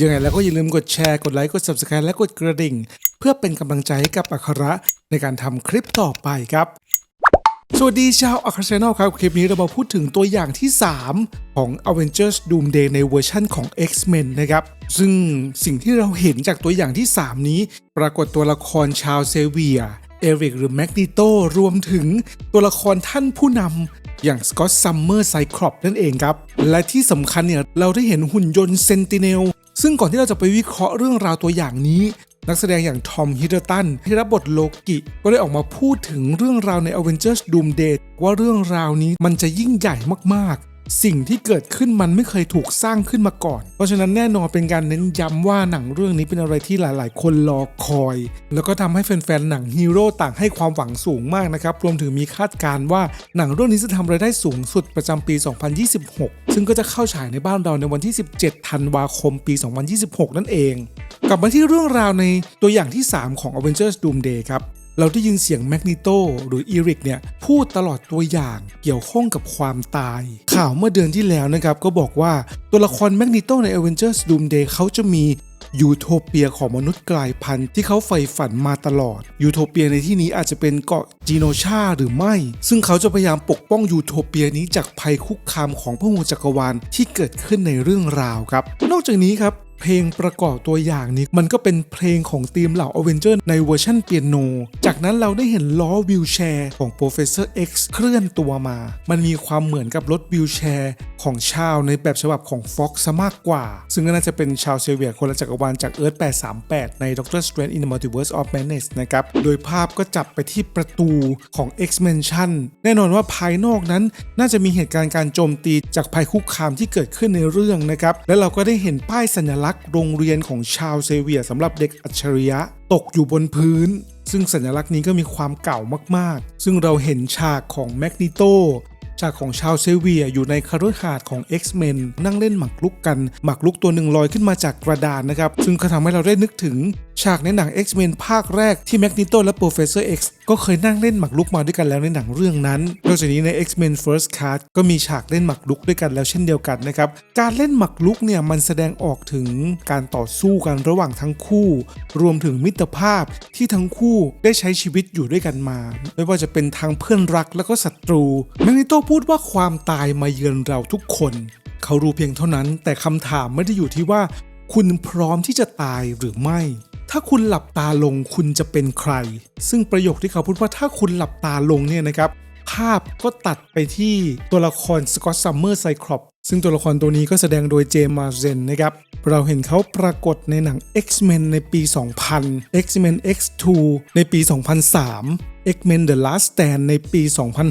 ยังไงแล้วก็อย่าลืมกดแชร์กดไลค์กด subscribe และกดกระดิ่ง เพื่อเป็นกำลังใจให้กับอัคระในการทำคลิปต่อไปครับ สวัสดีชาวอัคราชแนลครับ คลิปนี้เรามาพูดถึงตัวอย่างที่ 3 ของ Avengers Doomsday ในเวอร์ชั่นของ X-Men นะครับ ซึ่งสิ่งที่เราเห็นจากตัวอย่างที่ 3 นี้ ปรากฏตัวละครชาวเซเวียเอริกหรือแมกนิโตรวมถึงตัวละครท่านผู้นำอย่างสกอตซัมเมอร์ไซครอปนั่นเองครับ และที่สำคัญเนี่ย เราได้เห็นหุ่นยนต์เซนติเนล ซึ่งก่อนที่เราจะไปวิเคราะห์เรื่องราวตัวอย่างนี้ นักแสดงอย่างทอมฮิดเดอร์ตันที่รับบทโลกิก็ได้ออกมาพูดถึงเรื่องราวใน Avengers Doomsday ว่าเรื่องราวนี้มันจะยิ่งใหญ่มากๆ สิ่งที่เกิดขึ้นมันไม่เคยถูกสร้างขึ้นมาก่อน เพราะฉะนั้นแน่นอนเป็นการเน้นย้ำว่าหนังเรื่องนี้เป็นอะไรที่หลาย ๆ คนรอคอย แล้วก็ทำให้แฟน ๆ หนังฮีโร่ต่างให้ความหวังสูงมากนะครับ รวมถึงมีคาดการณ์ว่าหนังเรื่องนี้จะทำรายได้สูงสุดประจำปี 2026 ซึ่งก็จะเข้าฉายในบ้านเราในวันที่ 17 ธันวาคม ปี 2026 นั่นเอง กลับมาที่เรื่องราวในตัวอย่างที่ 3 ของ Avengers Doomsday ครับ เราได้ยินเสียงแมกนิโตหรืออีริกเนี่ยพูดตลอดตัวอย่างเกี่ยวข้องกับความตาย ข่าวเมื่อเดือนที่แล้วนะครับ ก็บอกว่าตัวละครแมกนิโตใน Avengers Doomsday เขาจะมียูโทเปียของมนุษย์กลายพันธุ์ที่เขาใฝ่ฝันมาตลอดยูโทเปียในที่นี้อาจจะเป็นเกาะจีโนชาหรือไม่ ซึ่งเขาจะพยายามปกป้องยูโทเปียนี้จากภัยคุกคามของพระหูจักรวาลที่เกิดขึ้นในเรื่องราวครับ นอกจากนี้ครับ เพลงประกอบตัวอย่างนี้ มันก็เป็นเพลงของทีมเหล่าอเวนเจอร์ในเวอร์ชันเปียโน จากนั้นเราได้เห็นล้อวิวแชร์ของ Professor X เคลื่อนตัวมา มันมีความเหมือนกับรถวิวแชร์ของชาวในแบบฉบับของ Fox ซะมากกว่า ซึ่งก็น่าจะเป็นชาวเซเวียคนละจักรวาลจาก Earth 838 ใน Doctor Strange in the Multiverse of Madness นะครับ โดยภาพก็จับไปที่ประตูของ X-Mention แน่นอนว่าภายนอกนั้น น่าจะมีเหตุการณ์การโจมตีจากภัยคุกคามที่เกิดขึ้นในเรื่องนะครับ และเราก็ได้เห็นป้ายสัญลักษณ์โรงเรียนของชาวเซเวียสำหรับเด็กอัจฉริยะ ตกอยู่บนพื้น ซึ่งสัญลักษณ์นี้ก็มีความเก่ามากๆ ซึ่งเราเห็นฉากของแมกนิโตฉากของชาวเซเวียอยู่ในคารุหาดของ X-Men นั่งเล่นหมากรุกกัน หมากรุกตัวหนึ่งลอยขึ้นมาจากกระดานนะครับ ซึ่งก็ทำให้เราได้นึกถึงฉากในหนัง X-Men ภาคแรกที่แมกนิโตและ Professor X ก็เคยนั่งเล่นหมากรุกมาด้วยกันแล้วในหนังเรื่องนั้น นอกจากนี้ใน X-Men First Class ก็มีฉากเล่นหมากรุกด้วยกันแล้วเช่นเดียวกันนะครับ การเล่นหมากรุกเนี่ยมันแสดงออกถึงการต่อสู้กันระหว่างทั้งคู่ รวมถึงมิตรภาพที่ทั้งคู่ได้ใช้ชีวิตอยู่ด้วยกันมา ไม่ว่าจะเป็นทางเพื่อนรักแล้วก็ศัตรู แมกนิโตพูดว่าความตายมาเยือนเราทุกคน เขารู้เพียงเท่านั้น แต่คำถามไม่ได้อยู่ที่ว่า คุณพร้อมที่จะตายหรือไม่ ถ้าคุณหลับตาลงคุณจะเป็นใคร ซึ่งประโยคที่เขาพูดว่าถ้าคุณหลับตาลงเนี่ยนะครับ ภาพก็ตัดไปที่ตัวละครสกอตซัมเมอร์ไซครอปซึ่งตัวละครตัวนี้ก็แสดงโดยเจมมาเซนนะครับ เราเห็นเขาปรากฏในหนัง X-Men ในปี 2000 X-Men X2 ในปี 2003 X-Men The Last Stand ในปี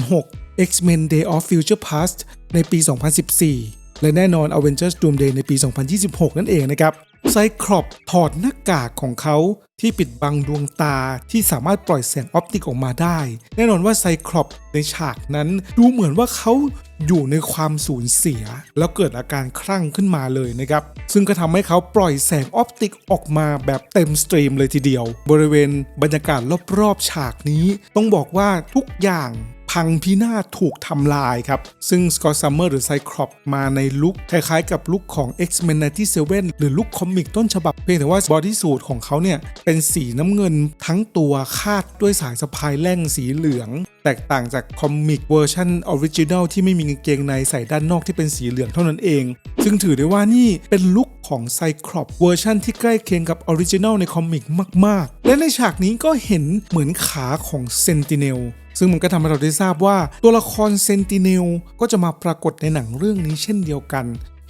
2006 X-Men Day of Future Past ในปี 2014 และแน่นอน Avengers Doomsday ในปี 2026 นั่นเองนะครับไซครอปถอดหน้ากากของเขาที่ปิดบังดวงตาที่สามารถปล่อยแสงออปติกออกมาได้ แน่นอนว่าไซครอปในฉากนั้น ดูเหมือนว่าเขาอยู่ในความสูญเสีย แล้วเกิดอาการคลั่งขึ้นมาเลยนะครับ ซึ่งก็ทำให้เขาปล่อยแสงออปติกออกมาแบบเต็มสตรีมเลยทีเดียว บริเวณบรรยากาศรอบๆฉากนี้ ต้องบอกว่าทุกอย่าง พังพินาศถูกทำลายครับ ซึ่งสกอตซัมเมอร์หรือไซครอปมาในลุคคล้ายๆกับลุคของ X-Men 97หรือลุคคอมิกต้นฉบับ เพียงแต่ว่าบอดี้สูทของเขาเนี่ย เป็นสีน้ำเงินทั้งตัวคาดด้วยสายสะพายแล่งสีเหลือง แตกต่างจากคอมิกเวอร์ชันออริจินัลที่ไม่มีกางเกงในใส่ด้านนอกที่เป็นสีเหลืองเท่านั้นเอง ซึ่งถือได้ว่านี่เป็นลุคของไซครอปเวอร์ชันที่ใกล้เคียงกับออริจินัลในคอมิกมาก ๆ และในฉากนี้ก็เห็นเหมือนขาของเซนติเนล ซึ่งมันก็ทำให้เราได้ทราบว่าตัวละครเซนติเนลก็จะมาปรากฏในหนังเรื่องนี้เช่นเดียวกัน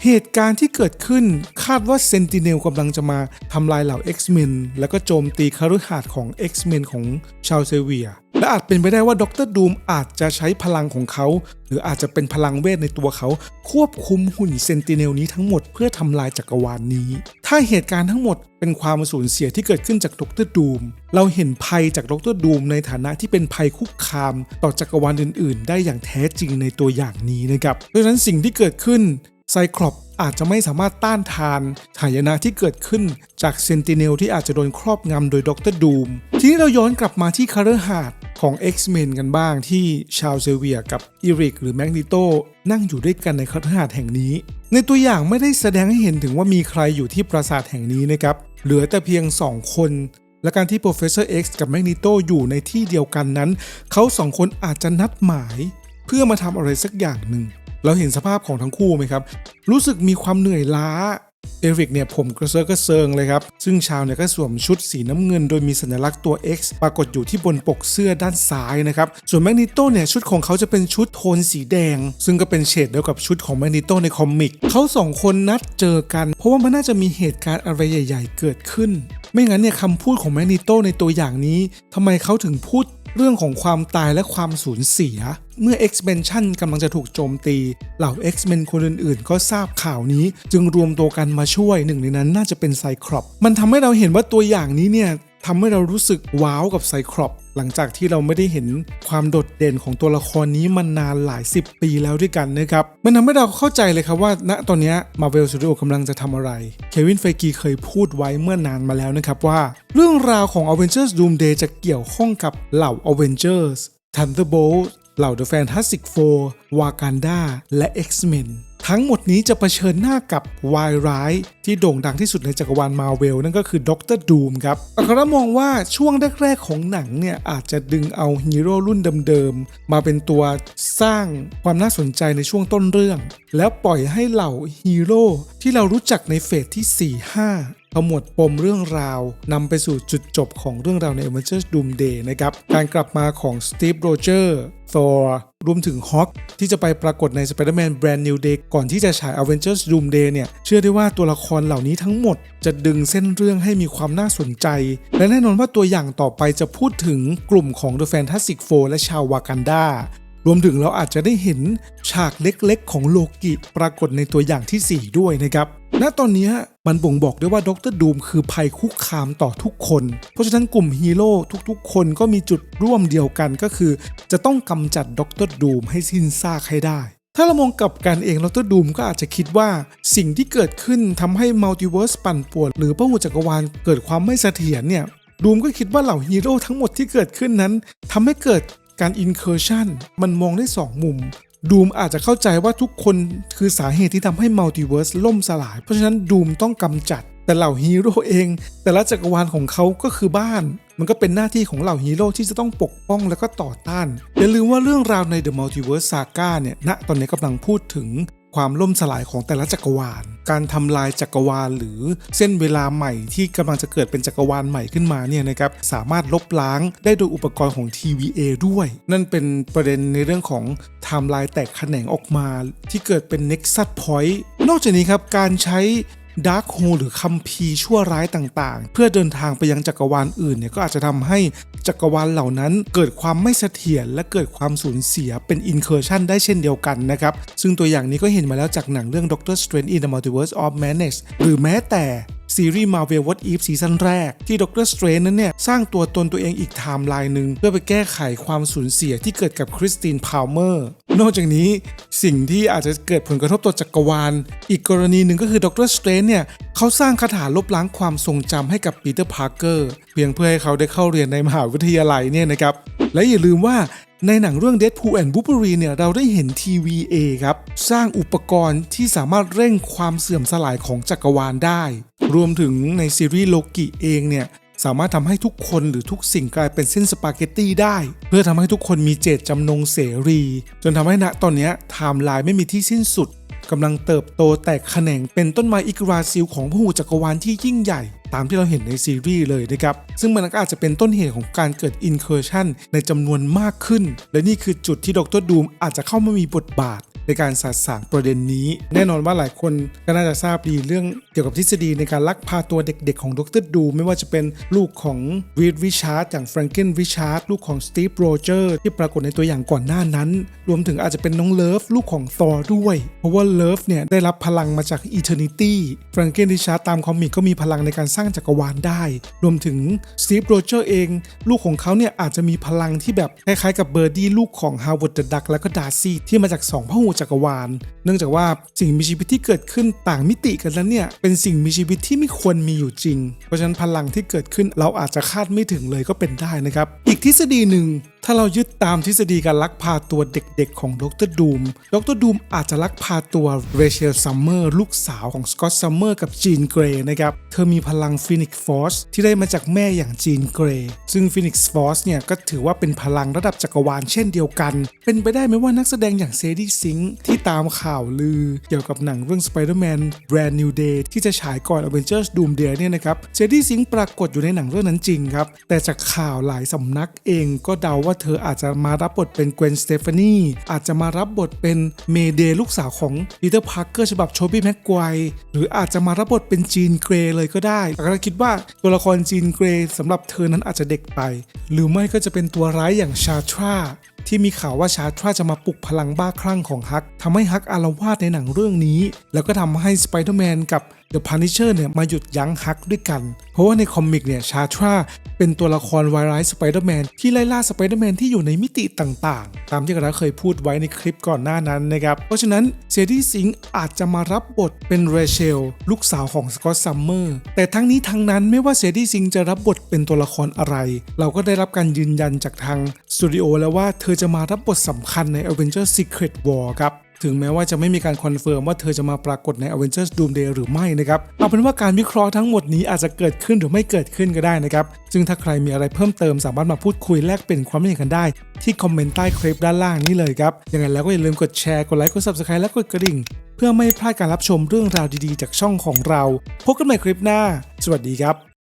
เหตุการณ์ที่เกิดขึ้นคาดว่าเซนติเนลกำลังจะมาทำลายเหล่า X-Men แล้วก็โจมตีคฤหาสน์ของ X-Men ของชาวเซเวีย และอาจเป็นไปได้ว่าด็อกเตอร์ดูมอาจจะใช้พลังของเขา หรืออาจจะเป็นพลังเวทในตัวเขา ควบคุมหุ่นเซนติเนลนี้ทั้งหมดเพื่อทำลายจักรวาลนนี้ ถ้าเหตุการณ์ทั้งหมดเป็นความสูญเสียที่เกิดขึ้นจากด็อกเตอร์ดูมเราเห็นภัยจากด็อกเตอร์ดูมในฐานะที่เป็นภัยคุกคาม ต่อจักรวาลอื่น ๆ ได้อย่างแท้จริงในตัวอย่างนี้นะครับดังนั้นสิ่งที่เกิดขึ้น ไซครอปอาจจะไม่สามารถต้านทานหายนะที่เกิดขึ้นจากเซนติเนลที่อาจจะโดนครอบงำโดยด็อกเตอร์ดูม ทีนี้เราย้อนกลับมาที่คาร์หาดของ X-Men กันบ้างที่ชาวเซเวียกับอีริกหรือแมกนิโตนั่งอยู่ด้วยกันในคาร์หาดแห่งนี้ ในตัวอย่างไม่ได้แสดงให้เห็นถึงว่ามีใครอยู่ที่ปราสาทแห่งนี้นะครับ เหลือแต่เพียง 2 คน และการที่ Professor X กับ Magneto อยู่ในที่เดียวกันนั้น เขาสองคนอาจจะนัดหมาย เพื่อมาทำอะไรสักอย่างหนึ่ง เราเห็นสภาพของทั้งคู่ไหมครับ รู้สึกมีความเหนื่อยล้าเอริกเนี่ยผมกระเซาะกระเซิงเลยครับ ซึ่งชาวเนี่ยก็สวมชุดสีน้ำเงิน โดยมีสัญลักษณ์ตัว X ปรากฏอยู่ที่บนปกเสื้อด้านซ้ายนะครับ ส่วนแมกนิโตเนี่ยชุดของเขาจะเป็นชุดโทนสีแดง ซึ่งก็เป็นเฉดเดียวกับชุดของแมกนิโตในคอมิกเขาสองคนนัดเจอกัน เพราะว่ามันน่าจะมีเหตุการณ์อะไรใหญ่ ๆ เกิดขึ้น ไม่งั้นเนี่ยคำพูดของแมกนิโตในตัวอย่างนี้ทำไมเขาถึงพูดเรื่องของความตายและความสูญเสีย เมื่อ X-Mention กำลังจะถูกโจมตี เหล่า X-Men คนอื่นๆ ก็ทราบข่าวนี้ จึงรวมตัวกันมาช่วยหนึ่งในนั้นน่าจะเป็นไซครอปมันทำให้เราเห็นว่าตัวอย่างนี้เนี่ยทำให้เรารู้สึกว้าวกับไซครอปหลังจากที่เราไม่ได้เห็นความโดดเด่นของตัวละครนี้มานานหลายสิบปีแล้วด้วยกันนะครับ มันทำให้เราเข้าใจเลยครับว่า ณตอนนี้ย Marvel Studio กำลังจะทำอะไร เควินไฟกีเคยพูดไว้เมื่อนานมาแล้วนะครับว่า เรื่องราวของ Avengers Doomsday จะเกี่ยวข้องกับเหล่า Avengers Thunderbolt เหล่า The Fantastic Four Wakanda และ X-Men ทั้งหมดนี้จะเผชิญหน้ากับวายร้ายที่โด่งดังที่สุดในจักรวาลมาเวลนั่นก็คือด็อกเตอร์ดูมครับอัครมองว่าช่วงแรกๆของหนังเนี่ยอาจจะดึงเอาฮีโร่รุ่นเดิมๆ มาเป็นตัวสร้างความน่าสนใจในช่วงต้นเรื่อง แล้วปล่อยให้เหล่าฮีโร่ที่เรารู้จักในเฟสที่ 4-5 ขมวดปมเรื่องราวนำไปสู่จุดจบของเรื่องราวใน Avengers Doomsday นะครับ การกลับมาของ Steve Rogers Thor รวมถึงฮอ k ที่จะไปปรากฏใน Spider-Man Brand New Day ก่อนที่จะฉาย Avengers Doomsday เนี่ย เชื่อได้ว่าตัวละครเหล่านี้ทั้งหมด จะดึงเส้นเรื่องให้มีความน่าสนใจ และแน่นอนว่าตัวอย่างต่อไปจะพูดถึงกลุ่มของ The Fantastic Four และชาววากันดารวมถึงเราอาจจะได้เห็นฉากเล็กๆ ของโลกิปรากฏในตัวอย่างที่ 4 ด้วยนะครับ ณตอนนี้มันบ่งบอกได้ว่าดรดูมคือภัยคุกคามต่อทุกคน เพราะฉะนั้นกลุ่มฮีโร่ทุกๆ คนก็มีจุดร่วมเดียวกันก็คือ จะต้องกำจัดดรดูมให้สิ้นซากให้ได้ ถ้าเรามองกลับกันเองดรดูมก็อาจจะคิดว่าสิ่งที่เกิดขึ้นทำให้มัลติเวิร์สปั่นป่วนหรือพหุจักรวาลเกิดความไม่เสถียรเนี่ยดูมก็คิดว่าเหล่าฮีโร่ทั้งหมดที่เกิดขึ้นนั้นทำให้เกิดการอินเคอร์ชันมันมองได้ 2 มุม ดูมอาจจะเข้าใจว่าทุกคนคือสาเหตุที่ทำให้มัลติเวิร์สล่มสลาย เพราะฉะนั้นดูมต้องกำจัด แต่เหล่าฮีโร่เอง แต่ละจักรวาลของเขาก็คือบ้าน มันก็เป็นหน้าที่ของเหล่าฮีโร่ที่จะต้องปกป้องแล้วก็ต่อต้าน อย่าลืมว่าเรื่องราวใน The Multiverse Saga เนี่ยณตอนนี้กำลังพูดถึง ความล่มสลายของแต่ละจักรวาล การทำลายจักรวาล หรือเส้นเวลาใหม่ที่กำลังจะเกิดเป็นจักรวาลใหม่ขึ้นมาเนี่ยนะครับสามารถลบล้างได้โดยอุปกรณ์ของ TVA ด้วย นั่นเป็นประเด็นในเรื่องของไทม์ไลน์แตกแขนงออกมา ที่เกิดเป็น Nexus Point นอกจากนี้ครับการใช้ ดาร์คโฮหรือคัมภีร์ชั่วร้ายต่างๆ เพื่อเดินทางไปยังจักรวาลอื่นเนี่ยก็อาจจะทำให้จักรวาลเหล่านั้น เกิดความไม่เสถียรและเกิดความสูญเสียเป็นอินเคอร์ชันได้เช่นเดียวกันนะครับ ซึ่งตัวอย่างนี้ก็เห็นมาแล้วจากหนังเรื่อง Doctor Strange in the Multiverse of Madness หรือแม้แต่ ซีรีส์ Marvel What If ซีซั่นแรก ที่ด็อกเตอร์สเตรนนั้นเนี่ย สร้างตัวตนตัวเองอีกไทม์ไลน์หนึ่งเพื่อไปแก้ไขความสูญเสียที่เกิดกับคริสตินพาวเมอร์นอกจากนี้สิ่งที่อาจจะเกิดผลกระทบต่อจักรวาล อีกกรณีหนึ่งก็คือด็อกเตอร์สเตรนเนี่ยเขาสร้างคาถาลบล้างความทรงจำให้กับปีเตอร์พาร์เกอร์เพียงเพื่อให้เขาได้เข้าเรียนในมหาวิทยาลัยเนี่ยนะครับและอย่าลืมว่า ในหนังเรื่อง Deadpool and Wolverine เนี่ยเราได้เห็น TVA ครับสร้างอุปกรณ์ที่สามารถเร่งความเสื่อมสลายของจักรวาลได้ รวมถึงในซีรีส์โลกิเองเนี่ยสามารถทำให้ทุกคนหรือทุกสิ่งกลายเป็นเส้นสปาเกตตี้ได้ เพื่อทำให้ทุกคนมีเจตจำนงเสรี จนทำให้ณตอนนี้ไทม์ไลน์ไม่มีที่สิ้นสุด กำลังเติบโตแตกแขนงเป็นต้นไม้อิกราซิลของพหูจักรวาลที่ยิ่งใหญ่ ตามที่เราเห็นในซีรีส์เลยนะครับ ซึ่งมันก็อาจจะเป็นต้นเหตุของการเกิดอินเคอร์ชันในจำนวนมากขึ้น และนี่คือจุดที่ดรดูมอาจจะเข้ามามีบทบาทในการสาสางประเด็นนี้ แน่นอนว่าหลายคนก็น่าจะทราบดีเรื่อง เกี่ยวกับทฤษฎีในการลักพาตัวเด็กๆ ของดรดู ไม่ว่าจะเป็นลูกของวีดริชาร์ดอย่างแฟรงเกนริชาร์ดลูกของสตีฟโรเจอร์ที่ปรากฏในตัวอย่างก่อนหน้านั้น รวมถึงอาจจะเป็นน้องเลิฟลูกของทอร์ด้วย เพราะว่าเลิฟเนี่ยได้รับพลังมาจากอีเทอร์นิตี้แฟรงเกนริชาร์ดตามคอมิกก็มีพลังในการสร้างจักรวาลได้ รวมถึงสตีฟโรเจอร์เอง ลูกของเขาเนี่ยอาจจะมีพลังที่แบบคล้ายๆกับเบอร์ดี้ลูกของฮาวเวิร์ดเดอะดักและก็ดาร์ซี่ที่มาจากสองพหูจักรวาล เนื่องจากว่าสิ่งมีชีวิตที่เกิดขึ้นต่างมิติกันแล้วเนี่ยเป็นสิ่งมีชีวิตที่ไม่ควรมีอยู่จริง เพราะฉะนั้นพลังที่เกิดขึ้นเราอาจจะคาดไม่ถึงเลยก็เป็นได้นะครับ อีกทฤษฎีหนึ่ง ถ้าเรายึดตามทฤษฎีการลักพาตัวเด็กๆ ของดรดูม ดรดูมอาจจะลักพาตัวเรเชลซัมเมอร์ลูกสาวของสกอตซัมเมอร์กับจีนเกรย์นะครับ เธอมีพลังฟินิกฟอร์สที่ได้มาจากแม่อย่างจีนเกรย์ ซึ่งฟินิกฟอร์สเนี่ยก็ถือว่าเป็นพลังระดับจักรวาลเช่นเดียวกัน เป็นไปได้ไหมว่านักแสดงอย่างเซดี้ซิงที่ตามข่าวลือ เกี่ยวกับหนังเรื่อง Spider-Man Brand New Day ที่จะฉายก่อน Avengers Doom Day เนี่ยนะครับ เซดี้ซิงปรากฏอยู่ในหนังเรื่องนั้นจริงครับ แต่จากข่าวหลายสำนักเองก็เดาว่าเธออาจจะมารับบทเป็นเกวนสเตฟานีอาจจะมารับบทเป็นเมเดลูกสาวของปีเตอร์พาร์เกอร์ฉบับโชบี้แม็กไกวหรืออาจจะมารับบทเป็นจีนเกรย์เลยก็ได้แต่ก็คิดว่าตัวละครจีนเกรย์สำหรับเธอนั้นอาจจะเด็กไป หรือไม่ก็จะเป็นตัวร้ายอย่างชาทรา ที่มีข่าวว่าชาร์ตราจะมาปลุกพลังบ้าคลั่งของฮักทำให้ฮักอารวาสในหนังเรื่องนี้ แล้วก็ทำให้สไปเดอร์แมนกับเดอะพันิเชอร์เนี่ยมาหยุดยั้งฮักด้วยกัน เพราะว่าในคอมิกเนี่ยชาร์ตราเป็นตัวละครวายร้ายสไปเดอร์แมนที่ไล่ล่าสไปเดอร์แมนที่อยู่ในมิติต่างๆ ตามที่กระเคยพูดไว้ในคลิปก่อนหน้านั้นนะครับเพราะฉะนั้นเซดี้ซิงอาจจะมารับบทเป็นเรเชลลูกสาวของสกอตซัมเมอร์แต่ทั้งนี้ทั้งนั้นไม่ว่าเซดี้ซิงจะรับบทเป็นตัวละครอะไร เราก็ได้รับการยืนยันจากทางสตูดิโอแล้วว่าเธอจะมารับบทสำคัญใน Avengers Secret War ครับถึงแม้ว่าจะไม่มีการคอนเฟิร์มว่าเธอจะมาปรากฏใน Avengers Doomsday หรือไม่นะครับ เอาเป็นว่าการวิเคราะห์ทั้งหมดนี้อาจจะเกิดขึ้นหรือไม่เกิดขึ้นก็ได้นะครับ ซึ่งถ้าใครมีอะไรเพิ่มเติมสามารถมาพูดคุยแลกเปลี่ยนความเห็นกันได้ ที่คอมเมนต์ใต้คลิปด้านล่างนี้เลยครับ ยังไงแล้วก็อย่าลืมกดแชร์ กดไลค์ กด Subscribe และกดกระดิ่ง เพื่อไม่พลาดการรับชมเรื่องราวดีๆ จากช่องของเรา พบกันใหม่คลิปหน้า สวัสดีครับ